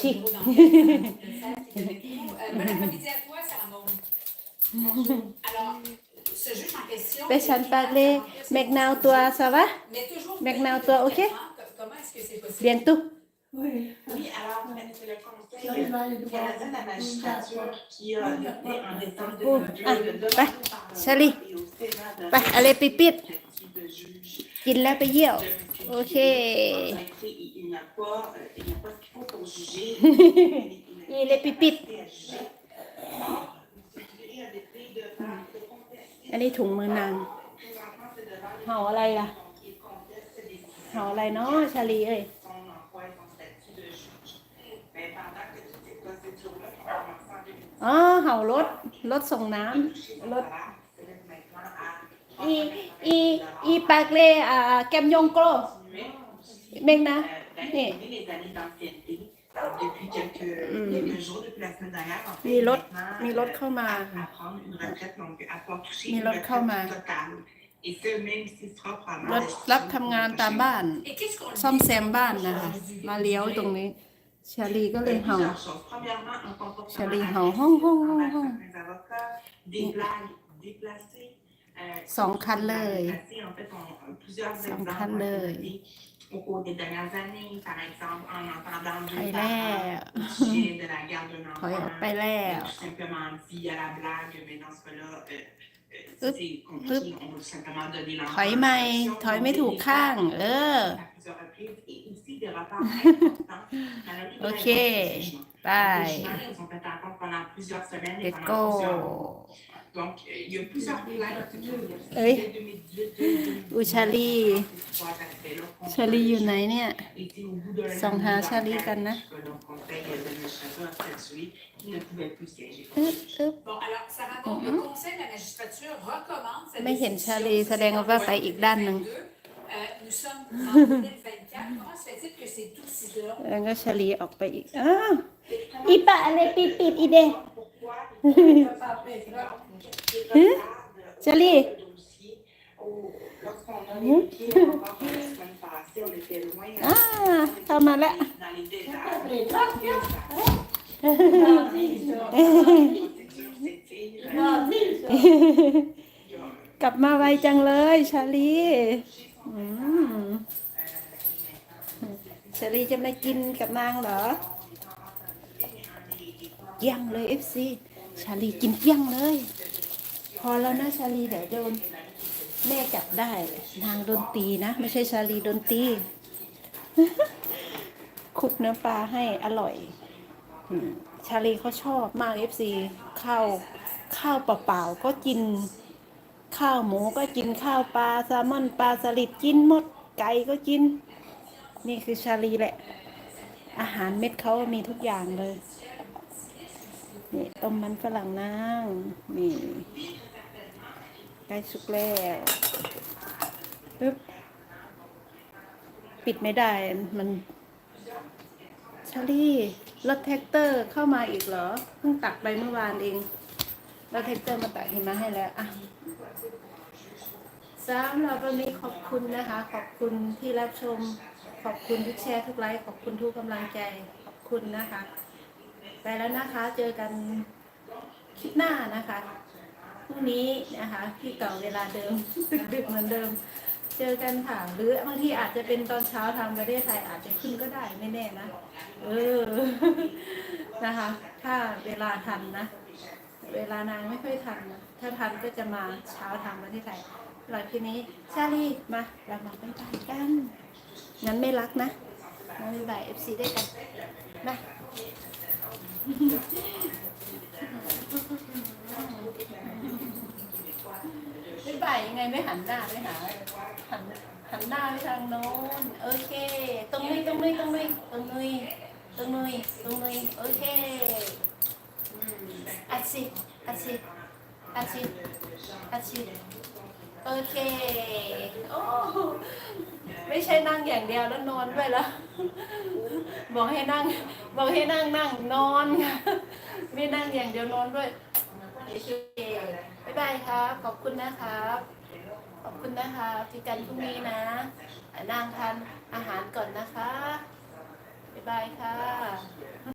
Chi. Dans le salle qui donnait tout. Euh, Bon après-midi à toi, Sarah Maud. Bonjour. Alors, ce juge en question. ไปฉันปากเลแมกนาวตัวซะวะ Mais toujours. Maintenant, toi, OK? Comment est-ce que c'est possible? เรียนตุ Oui. Oui, alors, c'est le Conseil Sur les valeurs de canadien de la magistrature qui a adopté en décembre Oh, 2002 ah, le demande bah, au Parlement Sally. et au Sénat de ไปอะไรปิดปิด statut de juge กินแล้วไปเยี่ยว de multitude. OK En fait, il n'y a pas, il n'y a pas ce pour juger. Il est, il est pipit. อันนี้ถุงมือนางเห่ออะไรล่ะเห่ออะไรเนาะชาลีเอ้ยอ๋อเห่ารถรถส่งน้ำรถอีอีอีปากเล่อ่าแกมยงโกรเมงนะ นี่ les années d'ancienneté. Depuis quelques, quelques jours, depuis la semaine dernière, en fait, มีรถ maintenant, มีรถเข้ามา à prendre une retraite, donc à pouvoir toucher Mi une rod retraite เข้ามา totale. Et ce, même si ce sera ร probablement ถ la รับ situation ทำงาน prochaine. ตามบ้าน Et qu'est-ce qu'on ซ่อม dit? แซมบ้านนะคะ มาเลี้ยวตรงนี้ชาลีก็เลยเห่า Plusieurs choses. Premièrement, un comportement Charlie agressif Hong, Hong, Hong, Hong, envers Hong. certains avocats, des blagues déplacées. Euh, สองคันเลย déplacées. En fait, on- plusieurs สอง exemples คัน ont เล été ย donnés au cours des dernières années. Par exemple, en entendant ไป deux แล้ว parents au sujet de la garde d'un ถอยออก enfant, ไปแล้ว tout simplement dit à la blague, mais dans ce cas-là, euh, euh, Hop, c'est compliqué. On va tout simplement donner ถอยใหม่ถอยไม่ถูกข้าง เออ à plusieurs reprises et aussi des retards importants dans la livraison OK. du jugement. ไป Les jugements, ils ont fait attendre pendant plusieurs semaines et let's pendant plusieurs go mois. Donc, euh, il y a plusieurs plaintes qui ont été Oui. de 2018, อุชาลี trois aspects-là qu'on ชาลีอยู่ไหนเนี่ย était au bout d'un ส่องหา an, ชาลีกันนะ que le conseil d'administration a statué qu'il ne pouvait plus siéger. อึ๊บอึ๊บ Bon, alors, Sarah Maud, le Conseil de la magistrature recommande cette ไม่เห็น décision ชาลีแสดงว่าไปอีกด้านหนึ่ง Euh, nous sommes en 2024. Comment se fait-il que c'est aussi long? แล้วก็ชาลีออกไปอีกอ้าวอีปะอะไรปิดปิดอีเด Pourquoi ชาลี Lorsqu'on a les pieds encore la semaine passée, on était loin. อ่าเข้ามาแล้วกลับมาไวจังเลยชาลีชาลีจะมากินกับนางเหรอ เกี้ยงเลยเอฟซีชาลีกินเกี้ยงเลย พอแล้วนะชาลีเดี๋ยวโดนแม่จับได้นางโดนตีนะไม่ใช่ชาลีโดนตีคลุกเนื้อปลาให้อร่อยชาลีเขาชอบมากเอฟซีข้าวข้าวเปล่าๆก็กิน ข้าวหมูก็กินข้าวปลาแซลมอนปลาสลิดกินหมดไก่ก็กิน นี่คือชาลีแหละ อาหารเม็ดเขามีทุกอย่างเลยนี่ต้มมันฝรั่งนางนี่ ใกล้สุกแล้วปึ๊บปิดไม่ได้มันชาลี่รถแท็กเตอร์เข้ามาอีกเหรอเพิ่งตักไปเมื่อวานเองรถแท็กเตอร์มาตักหิมะให้แล้วอะสำหรับวันนี้ขอบคุณนะคะ ขอบคุณที่รับชม ขอบคุณทุกแชร์ทุกไลค์ขอบคุณทุกกำลังใจขอบคุณนะคะ ไปแล้วนะคะ เจอกันคลิปหน้านะคะ พรุ่งนี้นะคะ ที่เก่าเวลาเดิม ดึกเหมือนเดิม เจอกันค่ะ หรือบางทีอาจจะเป็นตอนเช้าทางประเทศไทยอาจจะขึ้นก็ได้ไม่แน่นะ เออ นะคะ ถ้าเวลาทันนะ เวลานางไม่ค่อยทันนะ ถ้าทันก็จะมาเช้าทางประเทศไทยหลังทีนี้ชาลีมาเรามาบ๊ายบายกัน งั้นไม่รักนะมาบ๊ายบเอฟซีด้วยกันมา ไม่ไปยังไงไม่หันหน้าไปหาหันหันหน้าไปทางโน้นโอเค ตรงนี้ตรงนี้ตรงนี้ตรงนี้ตรงนี้ตรงนี้โอเคอัดสิอัดสิอัดสิอัดสิโอเคโอ้ไม่ใช่นั่งอย่างเดียวแล้วนอนด้วยแล้วบอกให้นั่ง บอกให้นั่งนั่งนอนไม่นั่งอย่างเดียวนอนด้วย บ๊ายบายครับ ขอบคุณนะครับ ขอบคุณนะคะที่กันพรุ่งนี้นะ นางทานอาหารก่อนนะคะ บ๊ายบายค่ะ